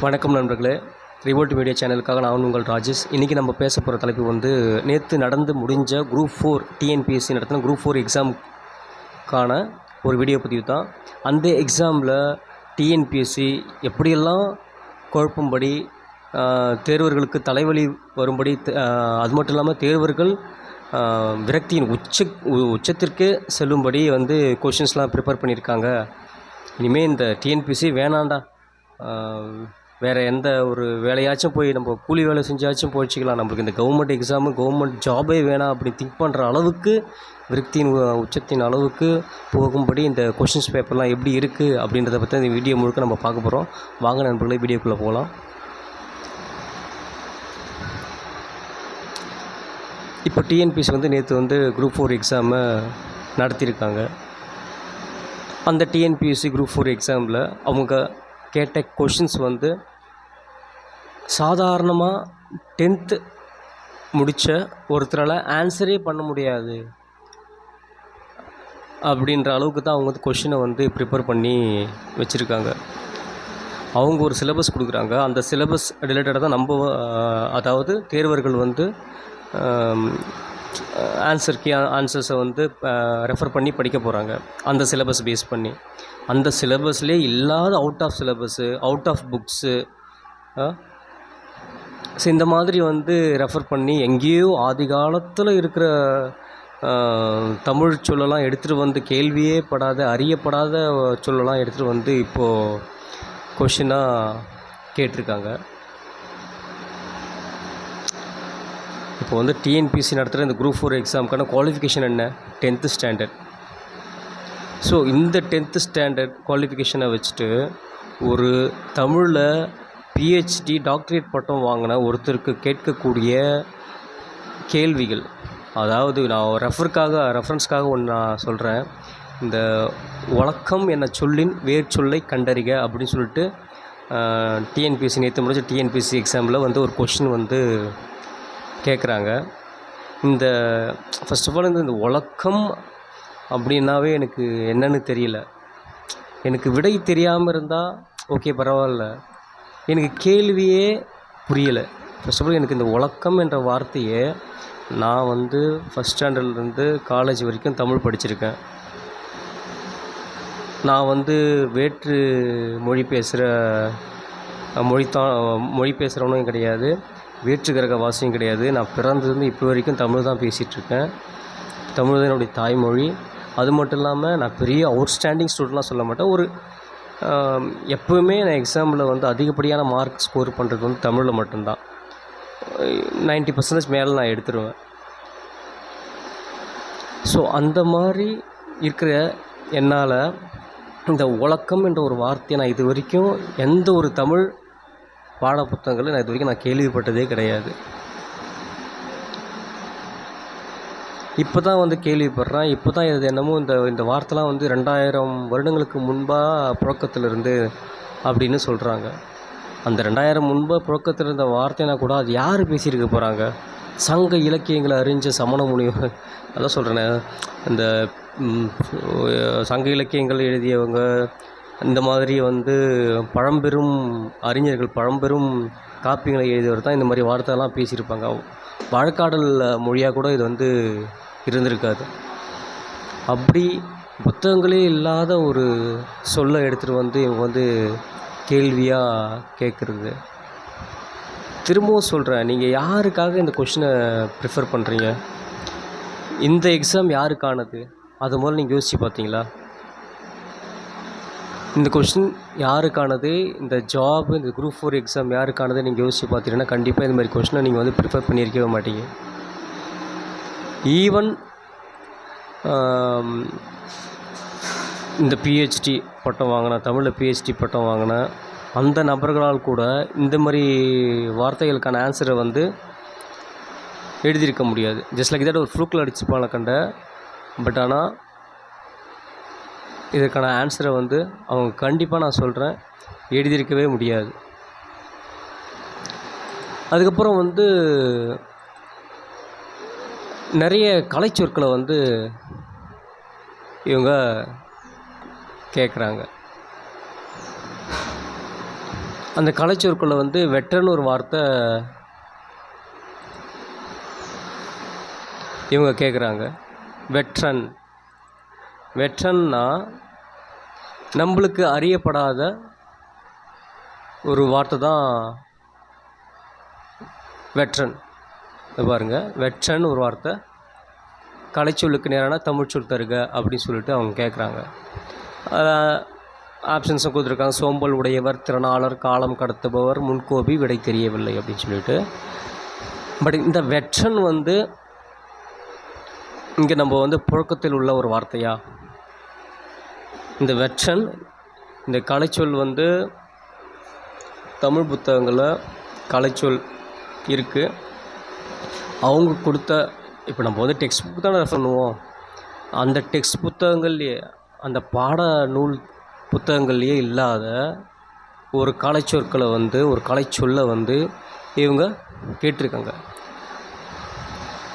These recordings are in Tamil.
வணக்கம் நண்பர்களே. ரிவோல்ட் மீடியா சேனலுக்காக நான் உங்கள் ராஜேஷ். இன்றைக்கி நம்ம பேச போகிற தலைப்பு வந்து நேற்று நடந்து முடிஞ்ச குரூப் ஃபோர் டிஎன்பிஎஸ்சி நடத்தின குரூப் ஃபோர் எக்ஸாமுக்கான ஒரு வீடியோ பதிவு தான். அந்த எக்ஸாமில் டிஎன்பிஎஸ்சி எப்படியெல்லாம் குழப்பும்படி தேர்வர்களுக்கு தலைவலி வரும்படி அது மட்டும் இல்லாமல் தேர்வர்கள் விரக்தியின் உச்ச உ- உச்சத்திற்கே செல்லும்படி வந்து கொஷின்ஸ்லாம் ப்ரிப்பேர் பண்ணியிருக்காங்க இனிமேல் இந்த டிஎன்பிசி வேணாண்டா. வேறு எந்த ஒரு வேலையாச்சும் போய் நம்ம கூலி வேலை செஞ்சாச்சும் போயிடுச்சிக்கலாம் நம்மளுக்கு இந்த கவர்மெண்ட் எக்ஸாமு கவர்மெண்ட் ஜாபே வேணாம் அப்படி திங்க் பண்ணுற அளவுக்கு விரக்தியின் உ- உச்சத்தின் அளவுக்கு போகும்படி இந்த கொஷின்ஸ் பேப்பர்லாம் எப்படி இருக்குது அப்படின்றத பற்றி இந்த வீடியோ முழுக்க நம்ம பார்க்க போகிறோம் வாங்க நண்பர்களே வீடியோக்குள்ளே போகலாம். இப்போ டிஎன்பிசி வந்து நேற்று வந்து குரூப் ஃபோர் எக்ஸாமை நடத்தியிருக்காங்க. அந்த டிஎன்பிஎஸ்சி குரூப் ஃபோர் எக்ஸாமில் அவங்க கேட்ட கொஷின்ஸ் வந்து சாதாரணமாக டென்த்து முடித்த ஒருத்தரால் ஆன்சரே பண்ண முடியாது. அப்படின்ற அளவுக்கு தான் அவங்க வந்து கொஷினை வந்து ப்ரிப்பேர் பண்ணி வச்சுருக்காங்க. அவங்க ஒரு சிலபஸ் கொடுக்குறாங்க. அந்த சிலபஸ் ரிலேட்டடாக தான் நம்ம அதாவது தேர்வர்கள் வந்து ஆன்சர்க்கு ஆன்சர்ஸை வந்து ரெஃபர் பண்ணி படிக்க போகிறாங்க அந்த சிலபஸ் பேஸ் பண்ணி. அந்த சிலபஸ்லேயே இல்லாத out of syllabus out of books so இந்த மாதிரி வந்து ரெஃபர் பண்ணி எங்கேயோ ஆதி காலத்தில் இருக்கிற தமிழ் சொல்லலாம் எடுத்துகிட்டு வந்து கேள்வியே படாத அறியப்படாத சொல்லலாம் எடுத்துகிட்டு வந்து இப்போது கொஷினாக கேட்டிருக்காங்க. இப்போ வந்து டிஎன்பிசி நடத்துகிற இந்த குரூப் ஃபோர் எக்ஸாமுக்கான குவாலிஃபிகேஷன் என்ன? டென்த்து ஸ்டாண்டர்ட் ஸோ இந்த டென்த்து ஸ்டாண்டர்ட் குவாலிஃபிகேஷனை வச்சுட்டு ஒரு தமிழில் பிஹெச்டி டாக்டரேட் பட்டம் வாங்கின ஒருத்தருக்கு கேட்கக்கூடிய கேள்விகள். அதாவது நான் ரெஃபருக்காக ரெஃபரன்ஸ்க்காக ஒன்று நான் சொல்கிறேன் இந்த வழக்கம் என்ன சொல்லின் வேர் சொல்லை கண்டறிக அப்படின்னு சொல்லிட்டு டிஎன்பிஎஸ்சி நேற்று முடிஞ்ச டிஎன்பிஎஸ்சி எக்ஸாமில் வந்து ஒரு கொஷின் வந்து கேட்குறாங்க இந்த ஃபர்ஸ்ட் ஆஃப் ஆல் இந்த இந்த வழக்கம் அப்படின்னாவே எனக்கு என்னன்னு தெரியல. எனக்கு விடை தெரியாமல் இருந்தால் ஓகே பரவாயில்ல. எனக்கு கேள்வியே புரியலை. ஃபர்ஸ்ட் ஆஃப் ஆல் எனக்கு இந்த வழக்கம் என்ற வார்த்தையை நான் வந்து ஃபஸ்ட் ஸ்டாண்டர்ட்லேருந்து காலேஜ் வரைக்கும் தமிழ் படிச்சிருக்கேன். நான் வந்து வேற்று மொழி பேசுகிற மொழித்தா மொழி பேசுகிறவனும் கிடையாது. வேற்று கிரக வாசியும் கிடையாது. நான் பிறந்ததுலேருந்து இப்போ வரைக்கும் தமிழ் தான் பேசிகிட்டு இருக்கேன். தமிழ் தான் என்னுடைய தாய்மொழி. அது மட்டும் இல்லாமல் நான் பெரிய அவுட்ஸ்டாண்டிங் ஸ்டூடெண்ட்லாம் சொல்ல மாட்டேன். ஒரு எப்போவுமே நான் எக்ஸாமில் வந்து அதிகப்படியான மார்க் ஸ்கோர் பண்ணுறது வந்து தமிழில் மட்டும்தான். நைன்ட்டி பர்சன்டேஜ் மேலே நான் எடுத்துருவேன். ஸோ அந்த மாதிரி இருக்கிற என்னால் இந்த உலக்கம் என்ற ஒரு வார்த்தையை நான் இது வரைக்கும் எந்த ஒரு தமிழ் பாடப்புத்தகங்களும் நான் இது வரைக்கும் நான் கேள்விப்பட்டதே கிடையாது. இப்போ தான் வந்து கேள்விப்படுறேன். இப்போ தான் இது என்னமோ இந்த இந்த வார்த்தைலாம் வந்து ரெண்டாயிரம் வருடங்களுக்கு முன்பாக புழக்கத்தில் இருந்து அப்படின்னு சொல்கிறாங்க அந்த ரெண்டாயிரம் முன்பு புழக்கத்தில் இருந்த வார்த்தைனா கூட அது யார் பேசியிருக்க போகிறாங்க சங்க இலக்கியங்களை அறிஞ்ச சமண முனிவர். அதான் சொல்கிறேனே இந்த சங்க இலக்கியங்கள் எழுதியவங்க இந்த மாதிரி வந்து பழம்பெரும் அறிஞர்கள் பழம்பெரும் காப்பியங்களை எழுதியவர் தான் இந்த மாதிரி வார்த்தைலாம் பேசியிருப்பாங்க. வழக்காடல் மொழியாக கூட இது வந்து இருந்திருக்காது. அப்படி புத்தகங்களே இல்லாத ஒரு சொல்லை எடுத்துகிட்டு வந்து இவங்க வந்து கேள்வியாக கேட்குறது திரும்பவும் சொல்கிறேன் நீங்கள் யாருக்காக இந்த கொஷினை ப்ரிஃபர் பண்ணுறீங்க இந்த எக்ஸாம் யாருக்கானது? அது முதல்ல நீங்கள் யோசிச்சு பார்த்தீங்களா? இந்த கொஷின் யாருக்கானது? இந்த ஜாப் இந்த குரூப் ஃபோர் எக்ஸாம் யாருக்கானது நீங்கள் யோசிச்சு பார்த்தீங்கன்னா கண்டிப்பாக இந்த மாதிரி கொஷினை நீங்கள் வந்து ப்ரிஃபர் பண்ணியிருக்கவே மாட்டீங்க. ஈவன் இந்த பிஹெச்டி பட்டம் வாங்கின தமிழில் பிஹெச்டி பட்டம் வாங்கின அந்த நபர்களால் கூட இந்த மாதிரி வார்த்தைகளுக்கான ஆன்சரை வந்து எழுதியிருக்க முடியாது. ஜஸ்ட் லைக் தட் ஒரு ஃப்ளூக்கில் அடிச்சுப்பான கண்ட. பட் ஆனால் இதற்கான ஆன்சரை வந்து அவங்க கண்டிப்பாக நான் சொல்கிறேன் எழுதியிருக்கவே முடியாது. அதுக்கப்புறம் வந்து நிறைய கலைச்சொற்களை வந்து இவங்க கேட்குறாங்க அந்த கலைச்சொற்களை வந்து வெற்றன்னு ஒரு வார்த்தை இவங்க கேட்குறாங்க வெற்றன். வெற்றன்னா நம்மளுக்கு அறியப்படாத ஒரு வார்த்தை தான் வெற்றன். இது வெற்றன் ஒரு வார்த்தை. கலைச்சொல்லுக்கு நேரான தமிழ்ச்சொல் தருக அப்படின்னு சொல்லிட்டு அவங்க கேட்குறாங்க ஆப்ஷன்ஸும் கொடுத்துருக்காங்க. சோம்பல் உடையவர் திறனாளர் காலம் கடத்துபவர் முன்கோபி விடை தெரியவில்லை அப்படின்னு சொல்லிட்டு. பட் இந்த வெற்றன் வந்து இங்கே நம்ம வந்து புழக்கத்தில் உள்ள ஒரு வார்த்தையா? இந்த வெற்றன் இந்த கலைச்சொல் வந்து தமிழ் புத்தகங்களில் கலைச்சொல் இருக்குது அவங்க கொடுத்த இப்போ நம்ம வந்து டெக்ஸ்ட் புக் தானே ரெஃபர் பண்ணுவோம். அந்த டெக்ஸ்ட் புத்தகங்கள்லேயே அந்த பாட நூல் புத்தகங்கள்லேயே இல்லாத ஒரு கலைச்சொற்களை வந்து ஒரு கலைச்சொல்லை வந்து இவங்க கேட்டிருக்காங்க.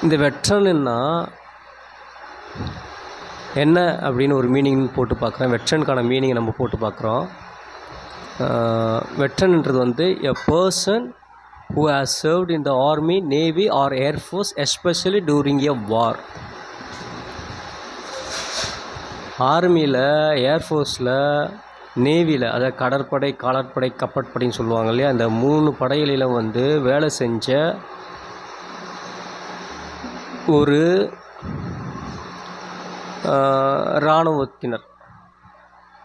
இந்த வெற்றனுன்னா என்ன அப்படின்னு ஒரு மீனிங் போட்டு பார்க்குறேன். வெற்றனுக்கான மீனிங் நம்ம போட்டு பார்க்குறோம். வெற்றன்ன்றது வந்து a person who has served in the army navy or airforce especially during a war ஆர்மியில் ஏர்ஃபோர்ஸில் நேவியில் அதாவது கடற்படை காலாட்படை கப்பற்படைன்னு சொல்லுவாங்க இல்லையா அந்த மூணு படைகளிலும் வந்து வேலை செஞ்ச ஒரு இராணுவத்தினர்.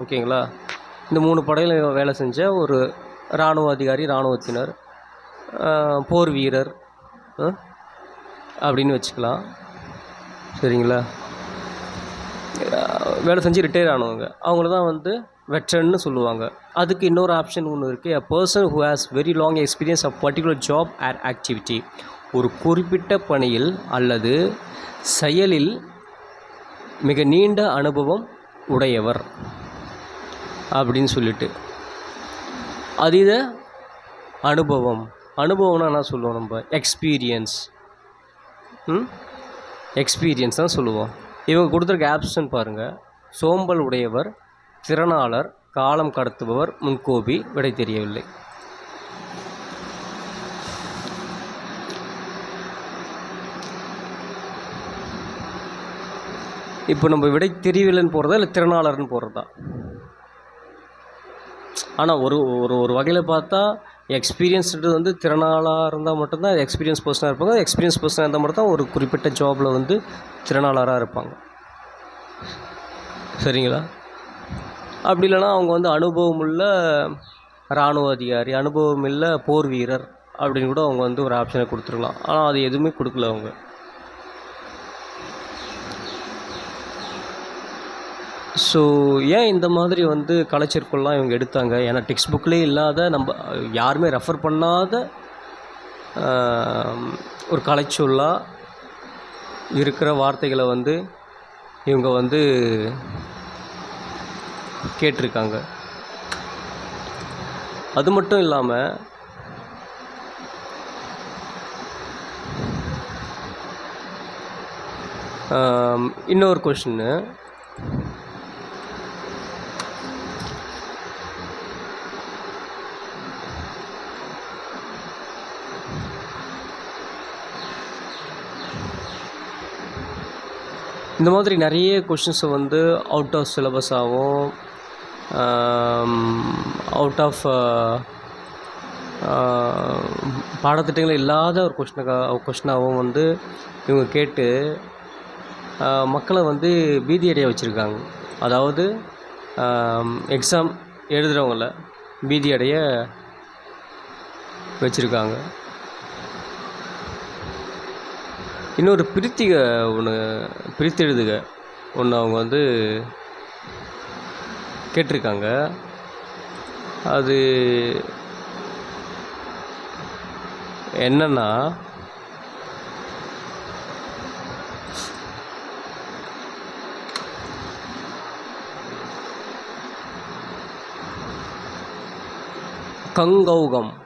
ஓகேங்களா? இந்த மூணு படையில் வேலை செஞ்ச ஒரு இராணுவ அதிகாரி இராணுவத்தினர் போர் வீரர் அப்படின்னு வச்சுக்கலாம். சரிங்களா? வேலை செஞ்சு ரிட்டையர் ஆனவங்க. அவங்கள தான் வந்து வெட்டரன்னு சொல்லுவாங்க. அதுக்கு இன்னொரு ஆப்ஷன் ஒன்று இருக்குது a person who has very long experience of particular job or activity ஒரு குறிப்பிட்ட பணியில் அல்லது செயலில் மிக நீண்ட அனுபவம் உடையவர் அப்படின்னு சொல்லிட்டு. அதீத அனுபவம். அனுபவம்னா என்ன சொல்லுவோம் நம்ம? எக்ஸ்பீரியன்ஸ் ம்? எக்ஸ்பீரியன்ஸ் தான் சொல்லுவோம். இவங்க கொடுத்துருக்க ஆப்ஷன் பாருங்கள் சோம்பல் உடையவர் திறனாளர் காலம் கடத்துபவர் முன்கோபி விடை தெரியவில்லை. இப்போ நம்ம விடை தெரியவில்லைன்னு போகிறதா இல்லை திறனாளர்னு போகிறதா ஆனால் ஒரு ஒரு ஒரு வகையில் பார்த்தா எக்ஸ்பீரியன்ஸ்டு வந்து திறனாளாக இருந்தால் மட்டும்தான் எக்ஸ்பீரியன்ஸ் பர்சனாக இருப்பாங்க. எக்ஸ்பீரியன்ஸ் பர்சனாக இருந்தால் மட்டும் தான் ஒரு குறிப்பிட்ட ஜாபில் வந்து திறனாளராக இருப்பாங்க. சரிங்களா? அப்படி இல்லைனா அவங்க வந்து அனுபவம் உள்ள இராணுவ அதிகாரி அனுபவம் இல்லை போர் வீரர் அப்படின்னு கூட அவங்க வந்து ஒரு ஆப்ஷனை கொடுத்துருக்கலாம். ஆனால் அது எதுவுமே கொடுக்கல அவங்க. ஸோ ஏன் இந்த மாதிரி வந்து கலைச்சொற்கள்லாம் இவங்க எடுத்தாங்க? ஏன்னா டெக்ஸ்ட் புக்லேயே இல்லாத நம்ம யாருமே ரெஃபர் பண்ணாத ஒரு கலைச்சொல்லாக இருக்கிற வார்த்தைகளை வந்து இவங்க வந்து கேட்டிருக்காங்க. அது மட்டும் இல்லாமல் இன்னொரு கொஷின்னு இந்த மாதிரி நிறைய கொஷின்ஸை வந்து அவுட் ஆஃப் சிலபஸாகவும் அவுட் ஆஃப் பாடத்திட்டங்கள் இல்லாத ஒரு கொஷினுக்காக கொஷினாகவும் வந்து இவங்க கேட்டு மக்களை வந்து பீதி அடைய வச்சுருக்காங்க. அதாவது எக்ஸாம் எழுதுகிறவங்கள பீதி அடைய வச்சுருக்காங்க. இன்னொரு பிரித்திக ஒன்று பிரித்தெழுதுக. ஒன்று அவங்க வந்து கேட்டிருக்காங்க. அது என்னன்னா கங்கௌகம்.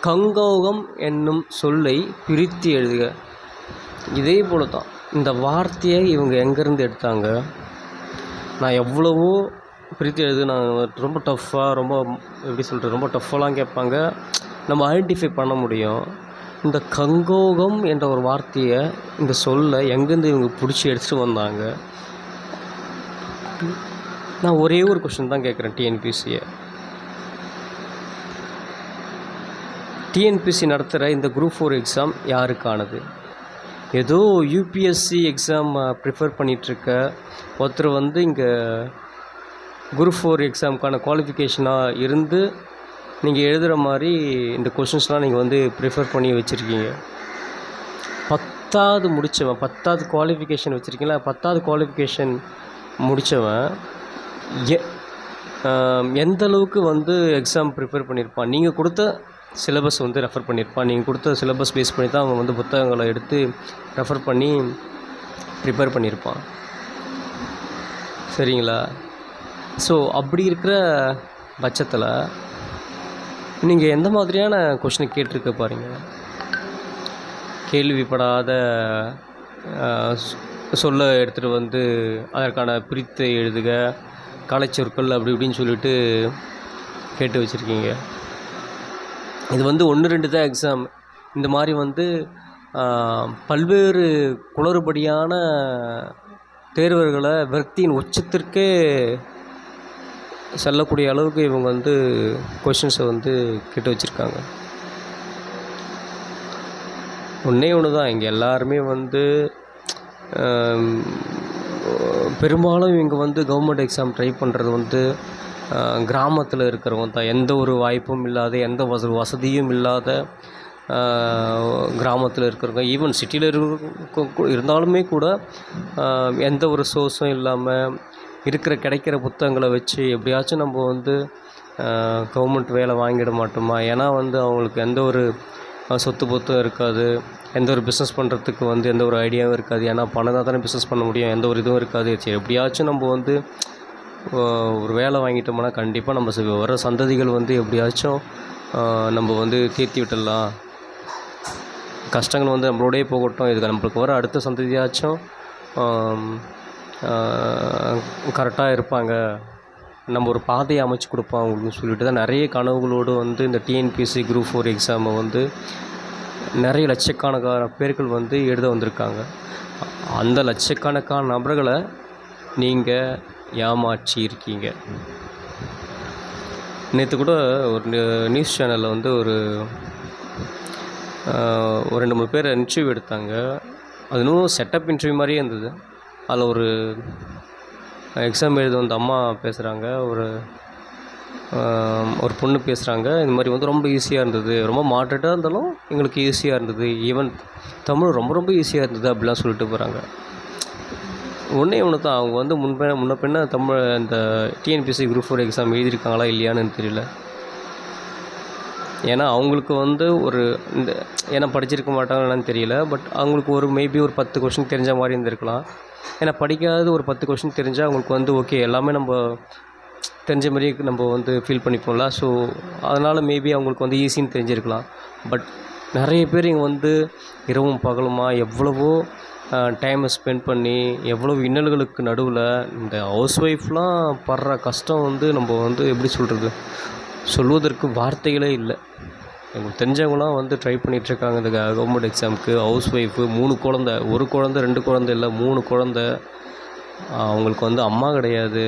கங்கோகம் என்னும் சொல்லை பிரித்து எழுதுக. இதே போல தான் இந்த வார்த்தையை இவங்க எங்கேருந்து எடுத்தாங்க? நான் எவ்வளவோ பிரித்து எழுது நான் ரொம்ப டஃப்பாக ரொம்ப எப்படி சொல்கிறது ரொம்ப டஃப்பெல்லாம் கேட்பாங்க. நம்ம ஐடென்டிஃபை பண்ண முடியும். இந்த கங்கோகம் என்ற ஒரு வார்த்தையை இந்த சொல்லை எங்கேருந்து இவங்க பிடிச்சி எடுத்துகிட்டு வந்தாங்க? நான் ஒரே ஒரு கொஷின் தான் கேட்குறேன் டிஎன்பிசியை டிஎன்பிசி நடத்துகிற இந்த குரூப் ஃபோர் எக்ஸாம் யாருக்கானது? ஏதோ யூபிஎஸ்சி எக்ஸாம் ப்ரிஃபர் பண்ணிகிட்ருக்க ஒருத்தர் வந்து இங்கே குரூப் ஃபோர் எக்ஸாமுக்கான குவாலிஃபிகேஷனாக இருந்து நீங்கள் எழுதுகிற மாதிரி இந்த கொஷின்ஸ்லாம் நீங்கள் வந்து ப்ரிஃபர் பண்ணி வச்சுருக்கீங்க. பத்தாவது முடித்தவன் பத்தாவது குவாலிஃபிகேஷன் வச்சுருக்கீங்களா? பத்தாவது குவாலிஃபிகேஷன் முடித்தவன் எ எந்த அளவுக்கு வந்து எக்ஸாம் ப்ரிப்பேர் பண்ணியிருப்பான் நீங்கள் கொடுத்த சிலபஸ் வந்து ரெஃபர் பண்ணியிருப்பான். நீங்கள் கொடுத்த சிலபஸ் பேஸ் பண்ணி தான் அவன் வந்து புத்தகங்களை எடுத்து ரெஃபர் பண்ணி ப்ரிப்பேர் பண்ணியிருப்பான். சரிங்களா? ஸோ அப்படி இருக்கிற பட்சத்தில் நீங்கள் எந்த மாதிரியான கொஷினை கேட்டிருக்க பாருங்க கேள்விப்படாத சொல்ல எடுத்துகிட்டு வந்து அதற்கான பிரித்து எழுதுக கலைச்சொற்கள் அப்படி இப்படின்னு சொல்லிட்டு கேட்டு வச்சுருக்கீங்க. இது வந்து ஒன்று ரெண்டு தான் எக்ஸாம் இந்த மாதிரி வந்து பல்வேறு குளறுபடியான தேர்வர்களை விரக்தியின் உச்சத்திற்கே செல்லக்கூடிய அளவுக்கு இவங்க வந்து கொஷின்ஸை வந்து கேட்டு வச்சுருக்காங்க. ஒன்றே ஒன்று தான். இங்கே எல்லாருமே வந்து பெரும்பாலும் இவங்க வந்து கவர்மெண்ட் எக்ஸாம் ட்ரை பண்ணுறது வந்து கிராமத்தில் இருக்கிறவங்க தான். எந்த ஒரு வாய்ப்பும் இல்லாத எந்த வச வசதியும் இல்லாத கிராமத்தில் இருக்கிறவங்க ஈவன் சிட்டியில் இருக்க இருந்தாலுமே கூட எந்த ஒரு சோர்ஸும் இல்லாமல் இருக்கிற கிடைக்கிற புத்தகங்களை வச்சு எப்படியாச்சும் நம்ம வந்து கவர்மெண்ட் வேலை வாங்கிட மாட்டோமா? ஏன்னா வந்து அவங்களுக்கு எந்த ஒரு சொத்து பொத்தும் இருக்காது. எந்த ஒரு பிஸ்னஸ் பண்ணுறதுக்கு வந்து எந்த ஒரு ஐடியாவும் இருக்காது. ஏன்னா பணம் தான் தானே பிஸ்னஸ் பண்ண முடியும். எந்த ஒரு இதுவும் இருக்காது. சரி எப்படியாச்சும் நம்ம வந்து ஒரு வேலை வாங்கிட்டோம்னா கண்டிப்பாக நம்ம வர சந்ததிகள் வந்து எப்படியாச்சும் நம்ம வந்து தீர்த்தி விட்டுடலாம். கஷ்டங்கள் வந்து நம்மளோடயே போகட்டும். இதுக்கு நம்மளுக்கு வர அடுத்த சந்ததியாச்சும் கரெக்டாக இருப்பாங்க. நம்ம ஒரு பாதையை அமைச்சு கொடுப்போம் அவங்களுக்கு சொல்லிட்டு தான் நிறைய கனவுகளோடு வந்து இந்த டிஎன்பிஎஸ்சி குரூப் ஃபோர் எக்ஸாமை வந்து நிறைய லட்சக்கணக்கான பேர்கள் வந்து எழுத வந்திருக்காங்க. அந்த லட்சக்கணக்கான நபர்களை நீங்கள் ஏமாற்றி இருக்கீங்க நேற்று கூட ஒரு நியூஸ் சேனலில் வந்து ஒரு ஒரு ரெண்டு மூணு பேர் இன்டர்வியூ எடுத்தாங்க. அது இன்னும் செட்டப் இன்டர்வியூ மாதிரியே இருந்தது. அதில் ஒரு எக்ஸாம் எழுத வந்து அம்மா பேசுகிறாங்க ஒரு ஒரு பொண்ணு பேசுகிறாங்க இந்த மாதிரி வந்து ரொம்ப ஈஸியாக இருந்தது. ரொம்ப மாட்ரேட்டாக இருந்தாலும் எங்களுக்கு ஈஸியாக இருந்தது. ஈவன் தமிழ் ரொம்ப ரொம்ப ஈஸியாக இருந்தது அப்படிலாம் சொல்லிட்டு போகிறாங்க ஒன்றே ஒன்று தான் அவங்க வந்து முன்பே முன்ன பின்ன தமிழ் இந்த டிஎன்பிஎஸ்சி குரூப் ஃபோர் எக்ஸாம் எழுதியிருக்காங்களா இல்லையான்னு தெரியல. ஏன்னா அவங்களுக்கு வந்து ஒரு இந்த ஏன்னா படிச்சிருக்க மாட்டாங்கன்னு தெரியல பட் அவங்களுக்கு ஒரு மேபி ஒரு பத்து கொஷின் தெரிஞ்ச மாதிரி இருந்திருக்கலாம். ஏன்னா படிக்காத ஒரு பத்து கொஷின் தெரிஞ்சால் அவங்களுக்கு வந்து ஓகே எல்லாமே நம்ம தெரிஞ்ச மாதிரியே நம்ம வந்து ஃபீல் பண்ணிப்போம்ல. ஸோ அதனால் மேபி அவங்களுக்கு வந்து ஈஸின்னு தெரிஞ்சிருக்கலாம். பட் நிறைய பேர் இங்கே வந்து இரவும் பகலுமா எவ்வளவோ டைமை ஸ்பெண்ட் பண்ணி எவ்வளோ இன்னல்களுக்கு நடுவில் இந்த ஹவுஸ் ஒய்ஃப்லாம் படுற கஷ்டம் வந்து நம்ம வந்து எப்படி சொல்கிறது சொல்வதற்கு வார்த்தைகளே இல்லை. எங்களுக்கு தெரிஞ்சவங்களாம் வந்து ட்ரை பண்ணிகிட்ருக்காங்க இந்த கவர்மெண்ட் எக்ஸாமுக்கு ஹவுஸ் ஒய்ஃபு மூணு குழந்த. ஒரு குழந்த ரெண்டு குழந்த இல்லை மூணு குழந்த. அவங்களுக்கு வந்து அம்மா கிடையாது.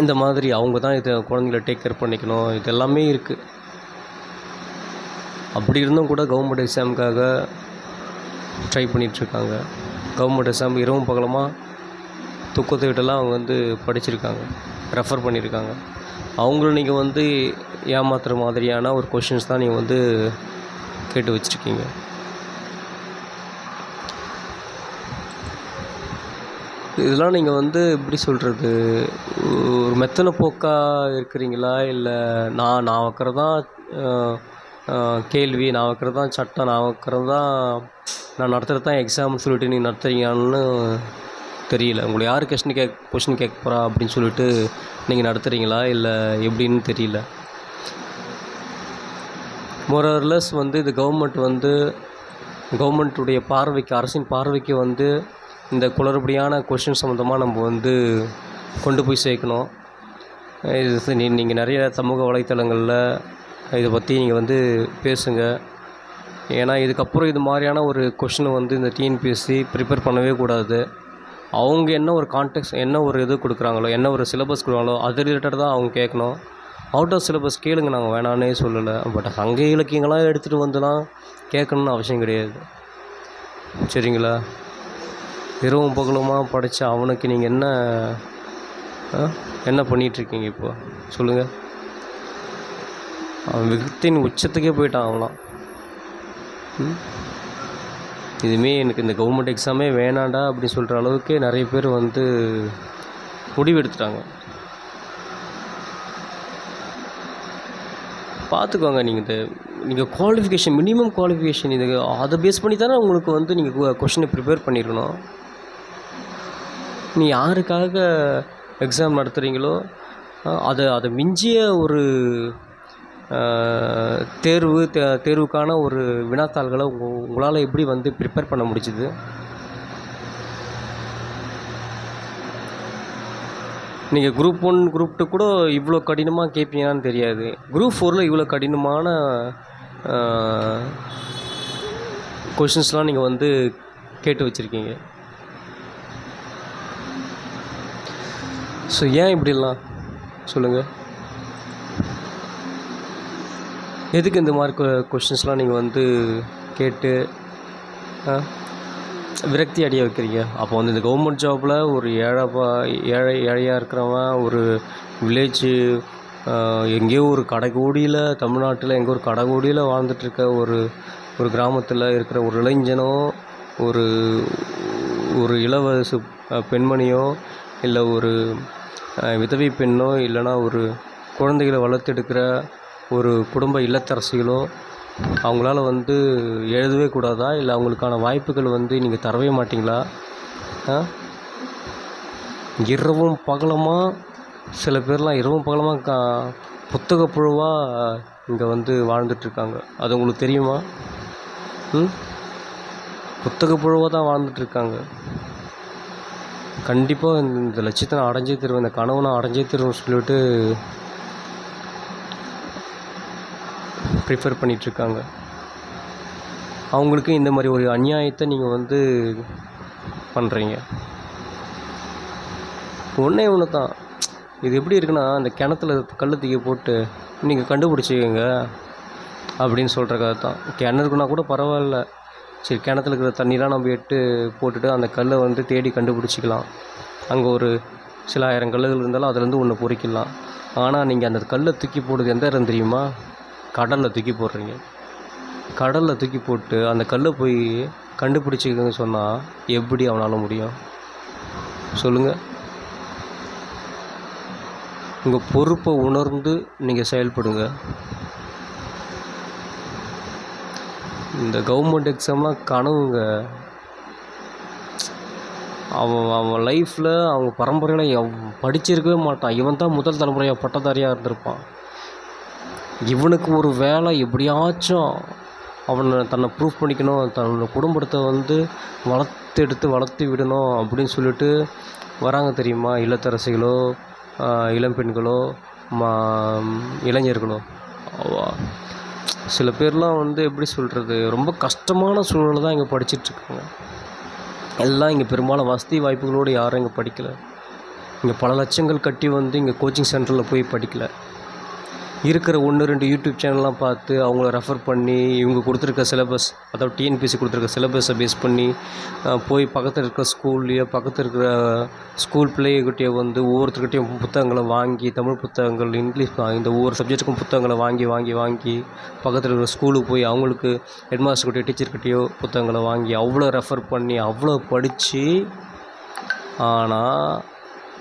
இந்த மாதிரி அவங்க தான் இதை குழந்தைங்கள டேக் கேர் பண்ணிக்கணும். இது எல்லாமே இருக்குது அப்படி இருந்தும் கூட கவர்மெண்ட் எக்ஸாமுக்காக ட்ரை பண்ணிகிட்ருக்காங்க கவர்மெண்ட் எக்ஸாம் இரவும் பகலமாக தூக்கத்தை விட்டெல்லாம் அவங்க வந்து படிச்சிருக்காங்க. ரெஃபர் பண்ணியிருக்காங்க அவங்களும் நீங்கள் வந்து ஏமாத்துற மாதிரியான ஒரு கொஷின்ஸ் தான் நீங்கள் வந்து கேட்டு வச்சுருக்கீங்க. இதெல்லாம் நீங்கள் வந்து எப்படி சொல்கிறது ஒரு மெத்தனை போக்காக இருக்கிறீங்களா? இல்லை நான் நான் வைக்கிறது தான் கேள்வி நான் வைக்கிறது தான் சட்டம் நான் வைக்கிறது தான் நான் நடத்துகிறது தான் எக்ஸாம்னு சொல்லிட்டு நீங்கள் நடத்துறீங்கன்னு தெரியல. உங்களை யார் கொஷின் கேக் கொஷின் கேட்க போகிறா அப்படின்னு சொல்லிட்டு நீங்கள் நடத்துகிறீங்களா இல்லை எப்படின்னு தெரியல. மோரர்லெஸ் வந்து இது கவர்மெண்ட் வந்து கவர்மெண்ட்டுடைய பார்வைக்கு அரசின் பார்வைக்கு வந்து இந்த குளறுபடியான கொஷின் சம்மந்தமாக நம்ம வந்து கொண்டு போய் சேர்க்கணும். இது நீ நீங்கள் நிறைய சமூக வலைத்தளங்களில் இதை பற்றி நீங்கள் வந்து பேசுங்க. ஏன்னா இதுக்கப்புறம் இது மாதிரியான ஒரு கொஷினை வந்து இந்த டிஎன்பிஎஸ்சி ப்ரிப்பேர் பண்ணவே கூடாது. அவங்க என்ன ஒரு கான்டெக்ட் என்ன ஒரு இது கொடுக்குறாங்களோ என்ன ஒரு சிலபஸ் கொடுக்குறாங்களோ அது ரிலேட்டட் தான் அவங்க கேட்கணும். அவுட் ஆஃப் சிலபஸ் கேளுங்க நாங்கள் வேணான்னே சொல்லலை. பட் சங்க இலக்கியங்களாம் எடுத்துகிட்டு வந்துலாம் கேட்கணுன்னு அவசியம் கிடையாது. சரிங்களா? இரவும் பகலுமாக படித்த அவனுக்கு நீங்கள் என்ன ஆ? என்ன பண்ணிகிட்ருக்கீங்க இப்போது சொல்லுங்கள் அவன் விகத்தின் உச்சத்துக்கே போயிட்டான் அவன்லாம் இதுவுமே இதுமே எனக்கு இந்த கவர்மெண்ட் எக்ஸாமே வேணாண்டா அப்படின்னு சொல்கிற அளவுக்கு நிறைய பேர் வந்து முடிவு எடுத்துட்டாங்க பார்த்துக்கோங்க நீங்கள் இந்த நீங்கள் குவாலிஃபிகேஷன் மினிமம் குவாலிஃபிகேஷன் இது அதை பேஸ் பண்ணி தானே உங்களுக்கு வந்து நீங்கள் கொஷினை ப்ரிப்பேர் பண்ணிடணும். நீ யாருக்காக எக்ஸாம் நடத்துகிறீங்களோ அதை அதை மிஞ்சிய ஒரு தேர்வு தே தேர்வுக்கான ஒரு வினாத்தாள்களை உங்க உங்களால் எப்படி வந்து ப்ரிப்பேர் பண்ண முடிஞ்சுது? நீங்கள் குரூப் ஒன் குரூப் டூ கூட இவ்வளோ கடினமாக கேட்பீங்கன்னு தெரியாது. குரூப் ஃபோரில் இவ்வளோ கடினமான கொஷின்ஸ்லாம் நீங்கள் வந்து கேட்டு வச்சுருக்கீங்க. ஸோ ஏன் இப்படிலாம்? சொல்லுங்கள் எதுக்கு இந்த மாதிரி கொஷின்ஸ்லாம் நீங்கள் வந்து கேட்டு விரக்தி அடைய வைக்கிறீங்க? அப்போ வந்து இந்த கவர்மெண்ட் ஜாப்பில் ஒரு ஏழைப்பா ஏழை ஏழையாக இருக்கிறவன் ஒரு வில்லேஜு எங்கேயோ ஒரு கடைகோடியில் தமிழ்நாட்டில் எங்கே ஒரு கடைகோடியில் வாழ்ந்துட்டுருக்க ஒரு ஒரு கிராமத்தில் இருக்கிற ஒரு இளைஞனோ ஒரு ஒரு இளவரசு பெண்மணியோ இல்லை ஒரு விதவை பெண்ணோ இல்லைன்னா ஒரு குழந்தைகளை வளர்த்தெடுக்கிற ஒரு குடும்ப இல்லத்தரசிகளோ அவங்களால வந்து எழுதவே கூடாதா? இல்லை அவங்களுக்கான வாய்ப்புகள் வந்து நீங்கள் தரவே மாட்டிங்களா? இரவும் பகலமாக சில பேர்லாம் இரவும் பகலமாக கா புத்தக புழுவாக இங்கே வந்து வாழ்ந்துட்டுருக்காங்க அது உங்களுக்கு தெரியுமா? ம்? புத்தக புழுவாக தான் வாழ்ந்துட்டுருக்காங்க கண்டிப்பாக இந்த லட்சியத்தை நான் அடைஞ்சே தருவேன். இந்த கனவு நான் அடைஞ்சே தருவேன்னு சொல்லிட்டு ப்ரிஃபர் பண்ணிகிட்ருக்காங்க அவங்களுக்கு இந்த மாதிரி ஒரு அநியாயத்தை நீங்கள் வந்து பண்ணுறீங்க ஒன்றே ஒன்று தான் இது எப்படி இருக்குன்னா அந்த கிணத்துல கல் தூக்கி போட்டு நீங்கள் கண்டுபிடிச்சிக்கோங்க அப்படின்னு சொல்கிற கதை தான் கிணறுக்குன்னா கூட பரவாயில்ல. சரி கிணத்துல இருக்கிற தண்ணிலாம் நம்ம எட்டு போட்டுட்டு அந்த கல்லை வந்து தேடி கண்டுபிடிச்சிக்கலாம். அங்கே ஒரு சில ஆயிரம் கல்லுகள் இருந்தாலும் அதுலேருந்து ஒன்று பொறிக்கலாம். ஆனால் நீங்கள் அந்த கல்லை தூக்கி போடுறது எந்த இடம் தெரியுமா? கடலில் தூக்கி போடுறீங்க. கடலில் தூக்கி போட்டு அந்த கல்லை போய் கண்டுபிடிச்சிக்கன்னு சொன்னால் எப்படி அவனால் முடியும்? சொல்லுங்கள் உங்கள் பொறுப்பை உணர்ந்து நீங்கள் செயல்படுங்க. இந்த கவர்மெண்ட் எக்ஸாம்லாம் கனவுங்க. அவன் அவன் லைஃப்பில் அவங்க பரம்பரையில் படிச்சிருக்கவே மாட்டான். இவன் தான் முதல் தலைமுறையாக பட்டதாரியாக இருந்திருப்பான். இவனுக்கு ஒரு வேலை எப்படியாச்சும் அவனை தன்னை ப்ரூஃப் பண்ணிக்கணும் தன்னோட குடும்பத்தை வந்து வளர்த்து எடுத்து வளர்த்து விடணும் அப்படின்னு சொல்லிட்டு வராங்க தெரியுமா? இல்லத்தரசிகளோ இளம்பெண்களோ மா இளைஞர்களோ? அவ- சில பேர்லாம் வந்து எப்படி சொல்கிறது ரொம்ப கஷ்டமான சூழலில் தான் இங்கே படிச்சிட்ருக்காங்க. எல்லாம் இங்கே பெரும்பாலும் வசதி வாய்ப்புகளோடு யாரும் இங்கே படிக்கலை. இங்கே பல லட்சங்கள் கட்டி வந்து இங்கே கோச்சிங் சென்டரில் போய் படிக்கலை. இருக்கிற ஒன்று ரெண்டு யூடியூப் சேனல்லாம் பார்த்து அவங்கள ரெஃபர் பண்ணி இவங்க கொடுத்துருக்க சிலபஸ் அதாவது டிஎன்பிசி கொடுத்துருக்க சிலபஸை பேஸ் பண்ணி போய் பக்கத்தில் இருக்கிற ஸ்கூல்லையோ பக்கத்தில் இருக்கிற ஸ்கூல் பிள்ளைகிட்டயோ வந்து ஒவ்வொருத்தர்கிட்டையும் புத்தகங்களை வாங்கி தமிழ் புத்தகங்கள் இங்கிலீஷ் இந்த ஒவ்வொரு சப்ஜெக்ட்டுக்கும் புத்தகங்களை வாங்கி வாங்கி வாங்கி பக்கத்தில் இருக்கிற ஸ்கூலுக்கு போய் அவங்களுக்கு ஹெட்மாஸ்டர்கிட்டயோ டீச்சர்கிட்டயோ புத்தகங்களை வாங்கி அவ்வளோ ரெஃபர் பண்ணி அவ்வளோ படித்து ஆனால்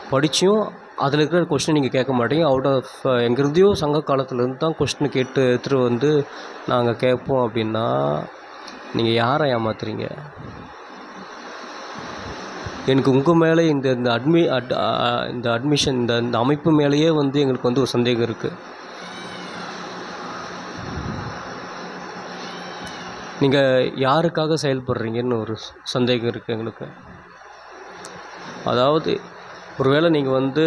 படித்தும் அதில் இருக்கிற கொஷினை நீங்கள் கேட்க மாட்டீங்க. அவுட் ஆஃப் எங்கிருந்தையோ சங்க காலத்துலேருந்து தான் கொஷினை கேட்டு எடுத்துகிட்டு வந்து நாங்கள் கேட்போம் அப்படின்னா நீங்கள் யாரை ஏமாத்துறீங்க? எனக்கு உங்கள் மேலே இந்த இந்த அட்மி அட் இந்த அட்மிஷன் இந்த இந்த அமைப்பு மேலேயே வந்து எங்களுக்கு வந்து ஒரு சந்தேகம் இருக்குது நீங்கள் யாருக்காக செயல்படுறீங்கன்னு ஒரு சந்தேகம் இருக்குது எங்களுக்கு. அதாவது ஒருவேளை நீங்கள் வந்து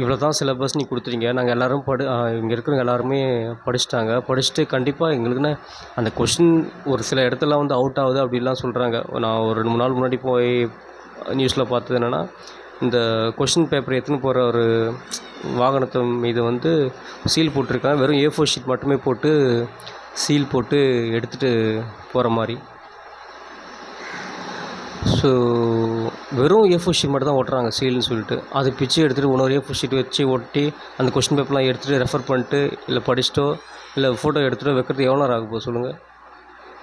இவ்வளோ தான் சிலபஸ் நீ கொடுத்துறீங்க நாங்கள் எல்லோரும் படி இங்கே இருக்கிறவங்க எல்லாருமே படிச்சுட்டாங்க. படிச்சுட்டு கண்டிப்பாக எங்களுக்குன்னு அந்த கொஷின் ஒரு சில இடத்துலலாம் வந்து அவுட் ஆகுது அப்படிலாம் சொல்கிறாங்க நான் ஒரு ரெண்டு மூணு நாள் முன்னாடி போய் நியூஸில் பார்த்தது என்னென்னா இந்த கொஷின் பேப்பர் எடுத்துன்னு போகிற ஒரு வாகனத்து மீது வந்து சீல் போட்டிருக்காங்க. வெறும் ஏ ஃபோர் ஷீட் மட்டுமே போட்டு சீல் போட்டு எடுத்துகிட்டு போகிற மாதிரி. ஸோ வெறும் ஏ ஃபோர் ஷீட் மட்டும் தான் ஓட்டுறாங்க சீல்னு சொல்லிட்டு. அது பிச்சு எடுத்துகிட்டு இன்னொரு ஏ ஃபோர் ஷீட் வச்சு ஒட்டி அந்த கொஷின் பேப்பர்லாம் எடுத்துகிட்டு ரெஃபர் பண்ணிட்டு இல்லை படிச்சிட்டோ இல்லை ஃபோட்டோ எடுத்துகிட்டோ வைக்கிறது எவ்வளோ நேரம் ஆக போகுது சொல்லுங்கள்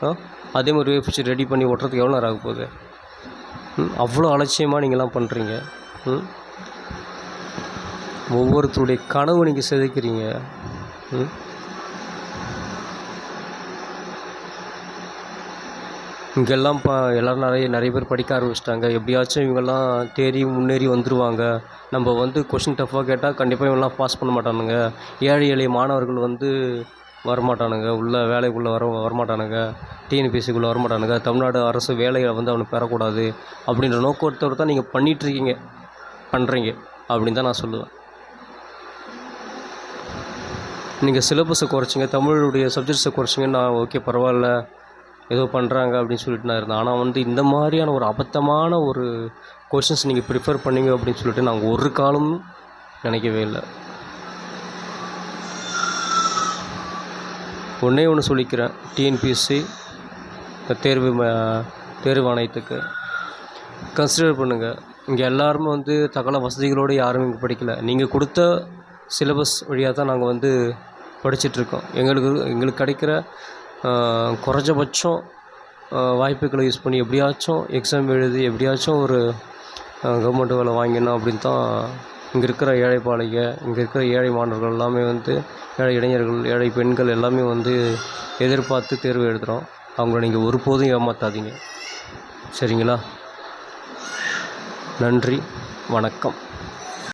ஆ? அதே மாதிரி ஏ ஷீட் ரெடி பண்ணி ஓட்டுறதுக்கு எவ்வளோ நேரம் ஆக போகுது? ம் அவ்வளோ அலட்சியமாக நீங்கள்லாம் பண்ணுறீங்க ம்? ஒவ்வொருத்தருடைய கனவு நீங்கள் சிதைக்கிறீங்க. இங்கெல்லாம் இப்போ எல்லோரும் நிறைய நிறைய பேர் படிக்க ஆரம்பிச்சிட்டாங்க. எப்படியாச்சும் இவங்கெல்லாம் தேறி முன்னேறி வந்துடுவாங்க நம்ம வந்து கொஷின் டஃப்பாக கேட்டால் கண்டிப்பாக இவங்கெல்லாம் பாஸ் பண்ண மாட்டானுங்க. ஏழை எளிய மாணவர்கள் வந்து வரமாட்டானுங்க. உள்ளே வேலைக்குள்ளே வர வரமாட்டானுங்க. டிஎன்பிஎஸ்சிக்குள்ளே வரமாட்டானுங்க. தமிழ்நாடு அரசு வேலைகளை வந்து அவனுக்கு பெறக்கூடாது. அப்படின்ற நோக்கத்தோடு தான் நீங்கள் பண்ணிகிட்ருக்கீங்க பண்ணுறீங்க அப்படின்னு தான் நான் சொல்லுவேன். நீங்கள் சிலபஸை குறைச்சிங்க தமிழுடைய சப்ஜெக்ட்ஸை குறைச்சிங்க நான் ஓகே பரவாயில்ல. ஏதோ பண்ணுறாங்க அப்படின்னு சொல்லிட்டு நான் இருந்தேன். ஆனால் வந்து இந்த மாதிரியான ஒரு அபத்தமான ஒரு கொஷின்ஸ் நீங்கள் ப்ரிஃபர் பண்ணீங்க அப்படின்னு சொல்லிட்டு நாங்கள் ஒரு காலமும் நினைக்கவே இல்லை. ஒன்றே ஒன்று சொல்லிக்கிறேன். டிஎன்பிஎஸ்சி தேர்வு ம- தேர்வு ஆணையத்துக்கு. கன்சிடர் பண்ணுங்கள் இங்கே எல்லாருமே வந்து தகவல வசதிகளோடு யாரும் இங்கே படிக்கல. நீங்கள் கொடுத்த சிலபஸ் வழியாக தான் நாங்கள் வந்து படிச்சிட்ருக்கோம் எங்களுக்கு எங்களுக்கு கிடைக்கிற குறைஞ்சபட்சம் வாய்ப்புகளை யூஸ் பண்ணி எப்படியாச்சும் எக்ஸாம் எழுதி எப்படியாச்சும் ஒரு கவர்மெண்ட் வேலை வாங்கிடணும் அப்படின்னு தான் இங்கே இருக்கிற ஏழைப்பாளைய இங்கே இருக்கிற ஏழை மாணவர்கள் எல்லாமே வந்து ஏழை இளைஞர்கள் ஏழை பெண்கள் எல்லாமே வந்து எதிர்பார்த்து தேர்வு எழுதுகிறோம் அவங்கள நீங்கள் ஒருபோதும் ஏமாற்றாதீங்க சரிங்களா? நன்றி. வணக்கம்.